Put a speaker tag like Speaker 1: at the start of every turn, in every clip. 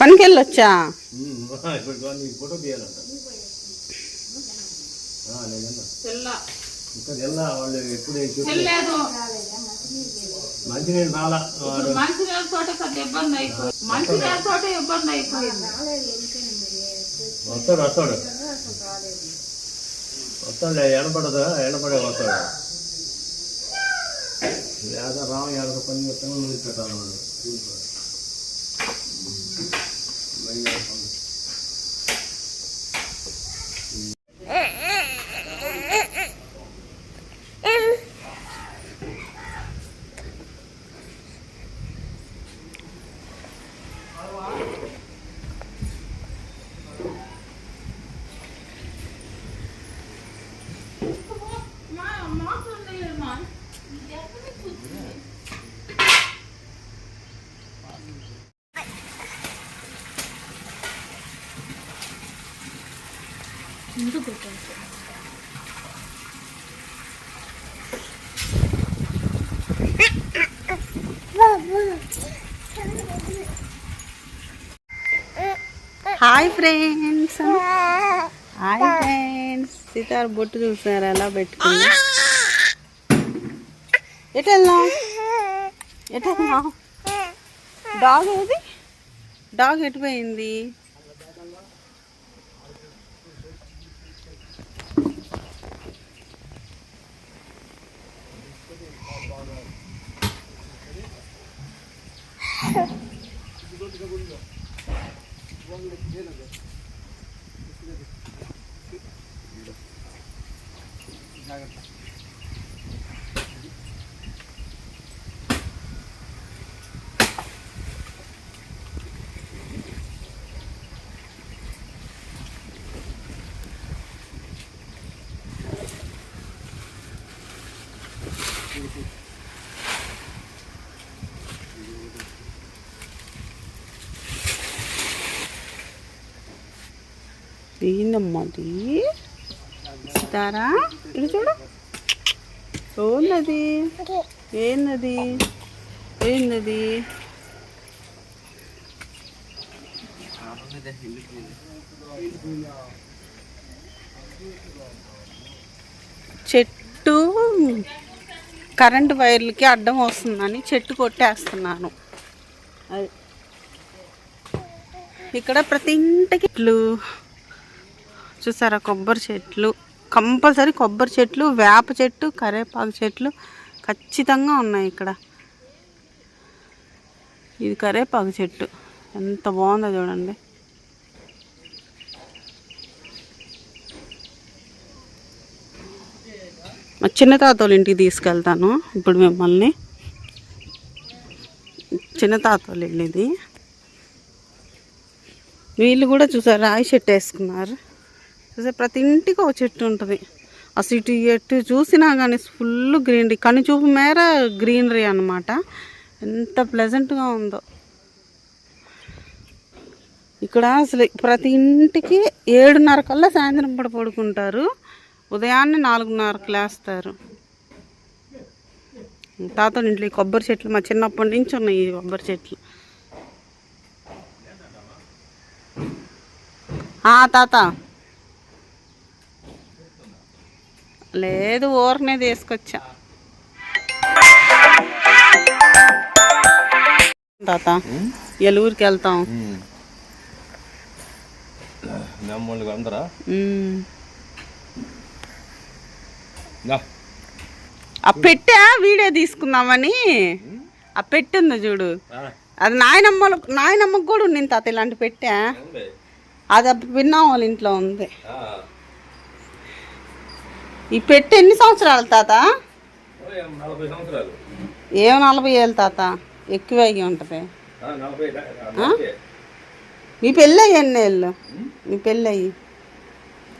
Speaker 1: పనికి వెళ్ళొచ్చా
Speaker 2: ఇప్పుడు నీకు ఫోటో తీయాలంట ఆ, లేదన్నా. ఇంకా తెల్లా వాళ్ళు ఎప్పుడు ఏం చెప్పు
Speaker 3: చెల్లేదు
Speaker 2: మంచి నేను రాలా వాడు
Speaker 3: మంచి తోట పెద్ద ఇబ్బంది అయిపోయింది. మంచి తోట ఇబ్బంది అయిపోయింది.
Speaker 2: వస్తాడు వస్తాడు. వస్తాడులే ఎనపడదా ఎనపడే వస్తాడు. యాద రామ యాద పని పెట్టాలి పెట్టాలి వాడు
Speaker 1: హాయ్ ఫ్రెండ్స్ హాయ్ ఫ్రెండ్స్ సీతారు బొట్టు చూసారు ఎలా పెట్టుకుంది ఎటు వెళ్దాం ఎటు వెళ్దాం డాగ్ ఏది? డాగ్ ఎటు పోయింది? ఏందమ్మది? సీతారా ఇది చూడు. ఏందది? ఏందది? ఏందది? చెట్టు కరెంటు వైర్లకి అడ్డం వస్తుందని చెట్టు కొట్టేస్తున్నాను. అది. ఇక్కడ ప్రతి ఇంటికి చూసారా? కొబ్బరి చెట్లు. కంపల్సరీ కొబ్బరి చెట్లు వేప చెట్టు కరేపాకు చెట్లు ఖచ్చితంగా ఉన్నాయి ఇక్కడ. ఇది కరేపాకు చెట్టు. ఎంత బాగుందో చూడండి. మా చిన్న తాతోళ్ళ ఇంటికి తీసుకెళ్తాను ఇప్పుడు మిమ్మల్ని. చిన్న తాతోళ్ళ ఇల్లు ఇది. వీళ్ళు కూడా చూసారు? రాయి చెట్టు వేసుకున్నారు. చూసే ప్రతి ఇంటికి ఒక చెట్టు ఉంటుంది. అసలు ఇటు ఎటు చూసినా కానీ ఫుల్ గ్రీనరీ కను చూపు మేర గ్రీనరీ అనమాట ఎంత ప్లెజెంట్గా ఉందో. ఇక్కడ అసలు ప్రతి ఇంటికి ఏడున్నర కల్లా సాయంత్రం పడి పడుకుంటారు. ఉదయాన్నే నాలుగున్నరకు లేస్తారు. తాత ఇంట్లో ఈ కొబ్బరి చెట్లు మా చిన్నప్పటి నుంచి ఉన్నాయి ఈ కొబ్బరి చెట్లు. తాత. లేదు ఊరనే తీసుకొచ్చా. తాత ఎలుగురికి వెళ్తాం. ఆ పెట్టా వీడియో తీసుకుందామని. ఆ పెట్టింది చూడు. అది నాయనమ్మలు నాయనమ్మకు కూడా ఉంది తాత ఇలాంటి పెట్టా. అది విన్నాం వాళ్ళ ఇంట్లో ఉంది. ఈ పెట్టి ఎన్ని సంవత్సరాలు తాత?
Speaker 2: ఏం నలభై
Speaker 1: ఏళ్ళు తాత? ఎక్కువ అయ్యి ఉంటుంది. మీ పెళ్ళి ఎన్ని ఏళ్ళు? మీ పెళ్ళి అయ్యి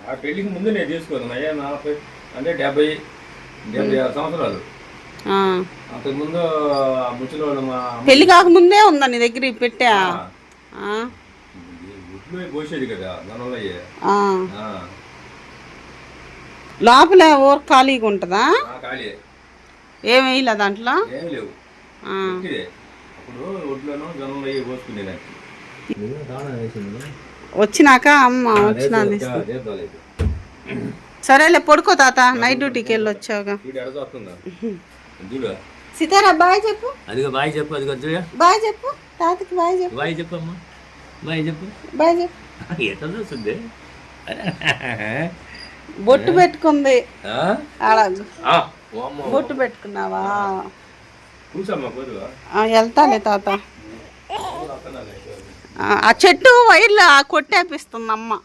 Speaker 2: ఆ పెళ్ళికి ముందు నేను తీసుకోను అయ్యా నలభై అంటే డెబ్బై డెబ్బై ఆరు సంవత్సరాలు.
Speaker 1: ఆ.
Speaker 2: అంతకుముందు ఆ ముసలివాళ్ళు మా అమ్మ
Speaker 1: పెళ్ళి కాకముందే ఉందా నీ దగ్గర పెట్టా?
Speaker 2: పోసేది కదా దానివల్ల.
Speaker 1: లోపల ఊర ఖాళీగా ఉంటుందా? ఏం వేయలే దాంట్లో? వచ్చినాక అమ్మ వచ్చినా సరేలే పడుకో తాత. నైట్ డ్యూటీకి వెళ్ళి వచ్చావుగా సీతారా బాయ్ చెప్పు.
Speaker 2: అదిగో బాయ్ చెప్పు అదిగో చూడ.
Speaker 1: బాయ్ చెప్పు. తాతకి బాయ్ చెప్పు.
Speaker 2: బాయ్ చెప్పు అమ్మా బాయ్ చెప్పు.
Speaker 1: బాయ్ చెప్పు.
Speaker 2: ఎట్లా చూస్తుంది?
Speaker 1: బొట్టు పెట్టుకుంది. బొట్టు పెట్టుకున్నావా? వెళ్తాలే తాత. ఆ, చెట్టు వైర్లు కొట్టేపిస్తుంది అమ్మ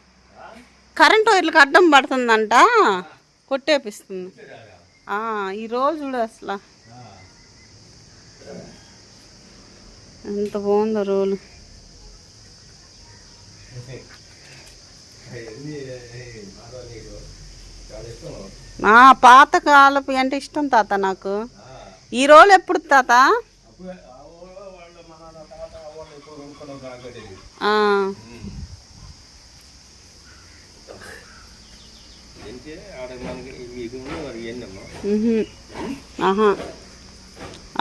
Speaker 1: కరెంట్ వైర్లకు అడ్డం పడుతుందంట. కొట్టేపిస్తుంది ఈ రోజు అసలు. ఎంత బాగుందో రోలు. పాత కాలపు అంటే ఇష్టం తాత నాకు. ఈ రోజు ఎప్పుడు తాత?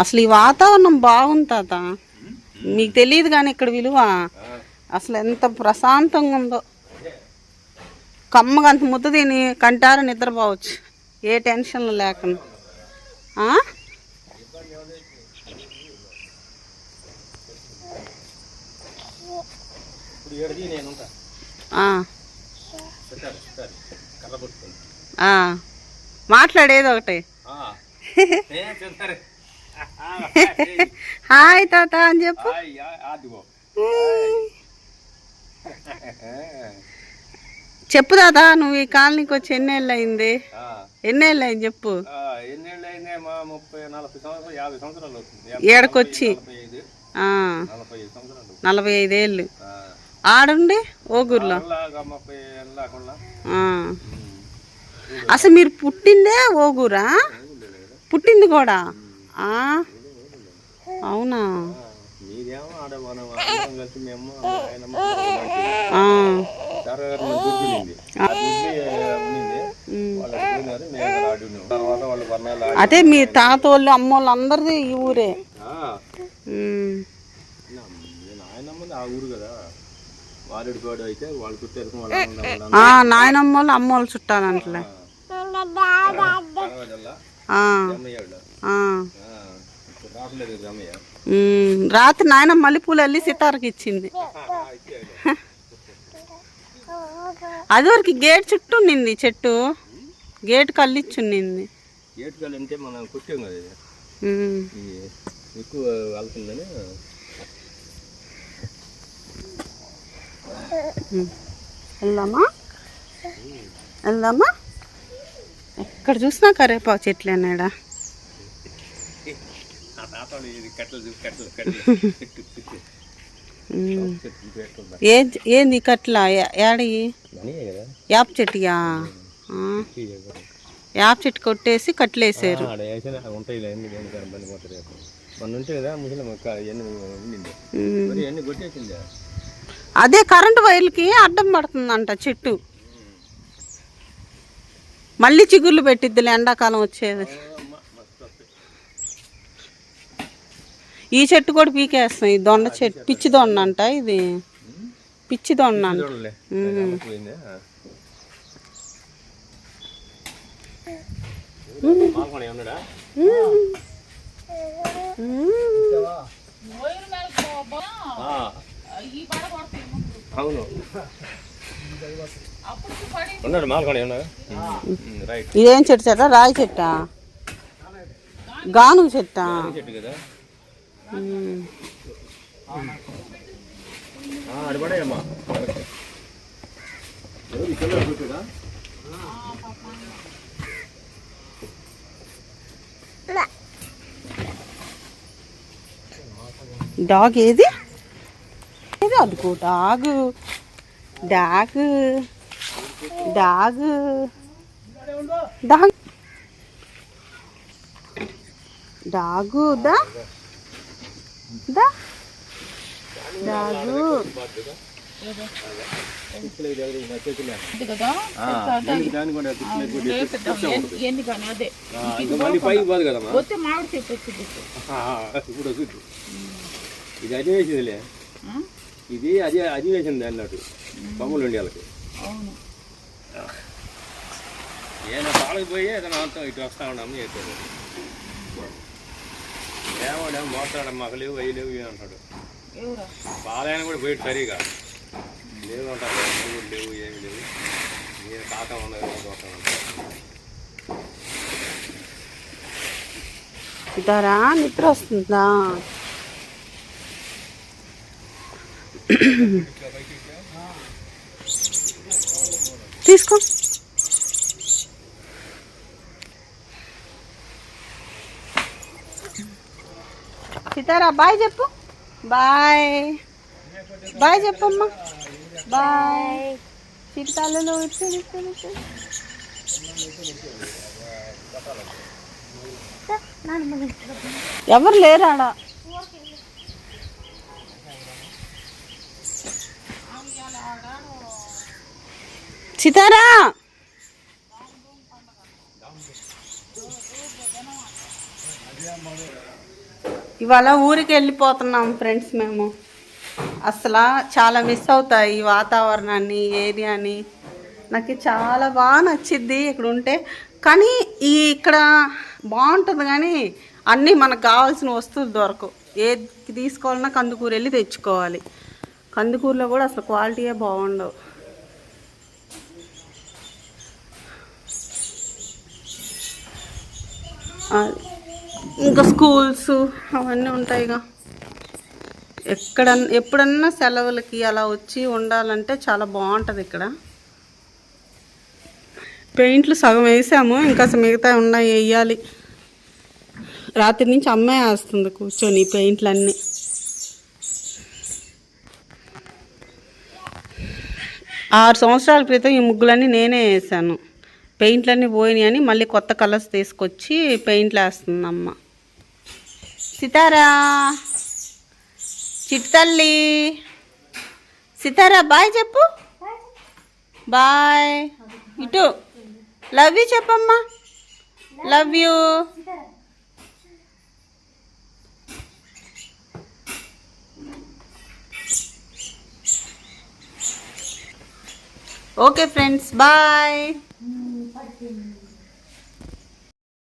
Speaker 1: అసలు ఈ వాతావరణం బాగుంది తాత. మీకు తెలియదు కానీ ఇక్కడ విలువ. అసలు ఎంత ప్రశాంతంగా ఉందో. కమ్మగా అంత ముద్ద తిని కంటారు నిద్రపోవచ్చు. ఏ టెన్షన్లు లేకుండా. మాట్లాడేది ఒకటి. హాయ్ తాత అని చెప్పు. చెప్పు తాత నువ్వు ఈ కాలనీకి వచ్చి ఎన్నేళ్ళు అయింది ఎన్నేళ్ళు అయింది చెప్పు ఏడకొచ్చి?
Speaker 2: నలభై
Speaker 1: ఐదేళ్ళు. ఆడుండి ఓగూరులో. అసలు మీరు పుట్టిందే ఓగూరా? పుట్టింది కూడా? అవునా? ఆ. అదే మీ తాత వాళ్ళు అమ్మ వాళ్ళు అందరిది ఈ ఊరే. నాయనమ్మ వాళ్ళు అమ్మ వాళ్ళు
Speaker 2: అమ్మయ్య
Speaker 1: ఉమ్. రాత్రి నాయన మల్లెపూలు వెళ్ళి సితారకి ఇచ్చింది అది వరకు గేట్ చుట్టూ నింది చెట్టు. గేట్ కల్లిచ్చున్నింది
Speaker 2: ఏటుకాలు అంటే మనం కొట్టాం కదా ఎక్కువ వెళ్తుందని.
Speaker 1: వెళ్దామా? వెళ్దామా? ఎక్కడ చూసినా కరేపాకు చెట్లు అన్నాడా? ఏంది కట్ల ఏడయి యాప్ చెట్టుయా? యాప్ చెట్టు కొట్టేసి కట్లేసారు అదే కరెంటు వైర్లకి అడ్డం పడుతుందంట చెట్టు. మళ్ళీ చిగుర్లు పెట్టిద్దిలే ఎండాకాలం వచ్చేది. ఈ చెట్టు కూడా పీకేస్తాం ఈ దొండ చెట్టు పిచ్చి దొండ అంట ఇది. పిచ్చి దొండ అంట
Speaker 2: చూడలే
Speaker 1: ఉమ్.
Speaker 2: పోయిందా మాల్కొని ఉన్నాడా
Speaker 3: వైరు మీద పో-
Speaker 2: ఆ,
Speaker 3: ఈ పడ కొడతాయి ముందు.
Speaker 2: అవును.
Speaker 3: అప్పుడు పడి
Speaker 2: ఉన్నాడు మాల్కొని ఉన్నాడు రైట్.
Speaker 1: ఇదేం చెట్టు చెట్ట? రాయి చెట్టా? గాను చెట్టా?
Speaker 2: చెట్టు కదా.
Speaker 1: ఉమ్.
Speaker 2: ఇక్కడ కూర్చోడా
Speaker 1: డాగ్ ఏది? ఏది అదిగో dog dog dog dog dog దా దా
Speaker 2: కూడా
Speaker 3: ఎన్ని- కానీ అదే. వస్తే మామిడి చెట్టు వచ్చింది
Speaker 2: ఆ, ఇప్పుడు వస్తుంది ఇది అదే వేసిందిలే? ఇది అది అది వేసింది అన్నట్టు బొమ్మలు ఉండి వాళ్ళకి
Speaker 3: అవును
Speaker 2: ఏదైనా పాలకు పోయి ఏదైనా అంతా ఇటు వస్తా ఉన్నాము చెప్పాడు ఏమో మోస్తాడు మాకు లేవు అవి లేవు ఇవి అంటాడు.
Speaker 3: ఎవరా
Speaker 2: కూడా పోయి సరిగా. లేదు అంటారు లేవు ఏమి లేవు. నేను కాక ఉన్నది పోతా
Speaker 1: ఇదారా నిద్ర వస్తుందా? తీసుకో. సీతారా బాయ్ చెప్పు. బాయ్. బాయ్ చెప్పమ్మా. బాయ్. చిట్టాలలో ఎవరు లేరాడ? సితారా? ఇవాళ ఊరికి వెళ్ళిపోతున్నాం ఫ్రెండ్స్ మేము. అసలు చాలా మిస్ అవుతాయి ఈ వాతావరణాన్ని ఏరియాని. నాకు చాలా బాగా నచ్చిద్ది ఇక్కడ ఉంటే. కానీ ఈ ఇక్కడ బాగుంటుంది కానీ అన్నీ మనకు కావాల్సిన వస్తువులు దొరకవు. ఏది తీసుకోవాలన్నా కందుకూరు వెళ్ళి తెచ్చుకోవాలి. కందుకూరులో కూడా అసలు క్వాలిటీయే బాగుండవు. అది. ఇంకా స్కూల్స్ అవన్నీ ఉంటాయిగా. ఎక్కడ ఎప్పుడన్నా సెలవులకి అలా వచ్చి ఉండాలంటే చాలా బాగుంటుంది ఇక్కడ. పెయింట్లు సగం వేసాము ఇంకా మిగతా ఉన్నాయి వేయాలి. రాత్రి నుంచి అమ్మాయి వేస్తుంది కూర్చొని పెయింట్లన్నీ. ఆరు సంవత్సరాల క్రితం ఈ ముగ్గులన్నీ నేనే వేసాను. పెయింట్లన్నీ పోయినాయి అని మళ్ళీ కొత్త కలర్స్ తీసుకొచ్చి పెయింట్లు వేస్తుంది అమ్మ సితారా. చిట్టి తల్లి. సితారా బాయ్ చెప్పు. బాయ్. ఇటు. లవ్ యూ చెప్పమ్మా. Love you. Okay friends bye.